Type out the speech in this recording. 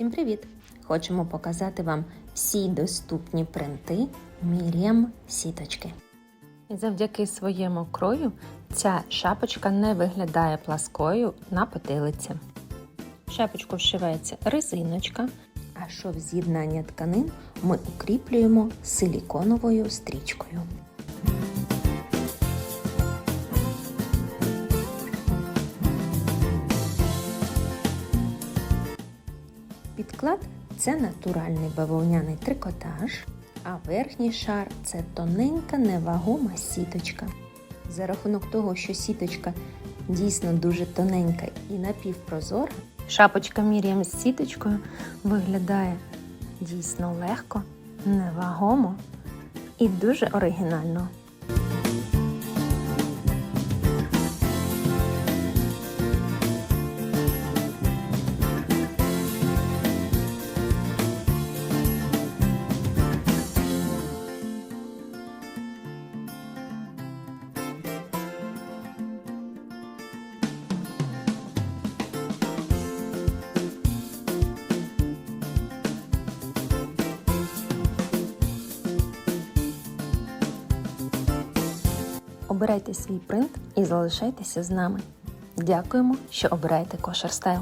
Всім привіт! Хочемо показати вам всі доступні принти Miriam сіточки. І завдяки своєму крою ця шапочка не виглядає пласкою на потилиці. В Шапочку вшивається резиночка, а шов з'єднання тканин ми укріплюємо силіконовою стрічкою. Підклад це натуральний бавовняний трикотаж, а верхній шар це тоненька невагома сіточка. За рахунок того, що сіточка дійсно дуже тоненька і напівпрозора, шапочка Міріям з сіточкою виглядає дійсно легко, невагомо і дуже оригінально. Обирайте свій принт і залишайтеся з нами. Дякуємо, що обираєте Кошер Стайл.